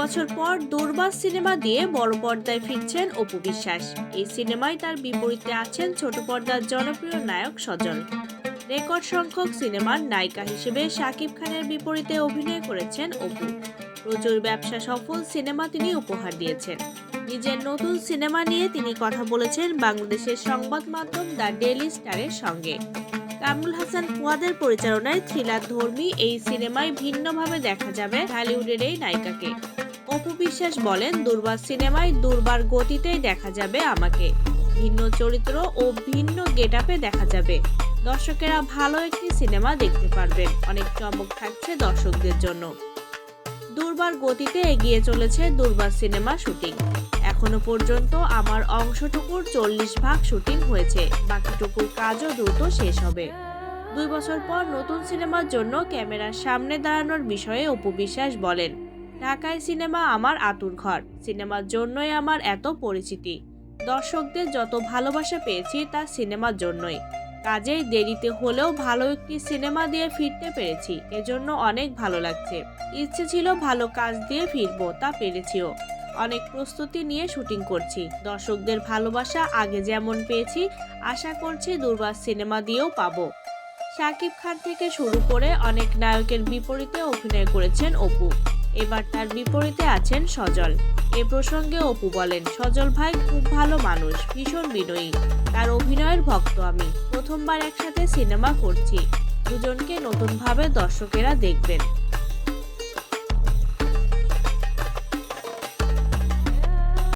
বছর পর দুর্বাস সিনেমা দিয়ে বড় পর্দায় ফিরছেন অপু বিশ্বাস। এই সিনেমায় তার বিপরীতে আছেন ছোট পর্দার জনপ্রিয় নায়ক সজল। রেকর্ড সংখ্যক সিনেমার নায়িকা হিসেবে শাকিব খানের বিপরীতে অভিনয় করেছেন অপু। প্রচুর ব্যবসা সফল সিনেমা তিনি উপহার দিয়েছেন। নিজের নতুন সিনেমা নিয়ে তিনি কথা বলেছেন বাংলাদেশের সংবাদ মাধ্যম দ্য ডেইলি স্টারের সঙ্গে। কামরুল হাসান ফুয়াদের পরিচালনায় থ্রিলার ধর্মী এই সিনেমায় ভিন্নভাবে দেখা যাবে হলিউডের এই নায়িকাকে। অপু বিশ্বাস বলেন, দুর্বার সিনেমায় দুর্বার গতিতেই দেখা যাবে আমাকে। ভিন্ন চরিত্র ও ভিন্ন গেটআপে দেখা যাবে। দর্শকেরা ভালো একটি সিনেমা দেখতে পারবেন। অনেক চমক থাকছে দর্শকদের জন্য। দুর্বার গতিতে এগিয়ে চলেছে দুর্বার সিনেমা শুটিং। এখনও পর্যন্ত আমার অংশটুকুর চল্লিশ ভাগ শুটিং হয়েছে। বাকিটুকুর কাজও দ্রুত শেষ হবে। দুই বছর পর নতুন সিনেমার জন্য ক্যামেরার সামনে দাঁড়ানোর বিষয়ে অপু বিশ্বাস বলেন। ঢাকায় সিনেমা আমার আতুর ঘর। সিনেমার জন্যই আমার এত পরিচিতি। দর্শকদের যত ভালোবাসা পেয়েছি তা সিনেমার জন্যই। কাজেই দেরিতে হলেও ভালো একটি সিনেমা দিয়ে ফিরতে পেরেছি। এজন্য অনেক ভালো লাগছে। ইচ্ছে ছিল ভালো কাজ দিয়ে ফিরবো, তা পেরেছিও। অনেক প্রস্তুতি নিয়ে শুটিং করছি। দর্শকদের ভালোবাসা আগে যেমন পেয়েছি, আশা করছি দুর্বার সিনেমা দিয়েও পাবো। শাকিব খান থেকে শুরু করে অনেক নায়কের বিপরীতে অভিনয় করেছেন অপু। এবার তার বিপরীতে আছেন সজল। এ প্রসঙ্গে অপু বলেন, সজল ভাই খুব ভালো মানুষ, ভীষণ বিনয়ী। তার অভিনয়ের ভক্ত আমি। প্রথমবার একসাথে সিনেমা করছি। দুজনকে নতুনভাবে দর্শকেরা দেখবেন।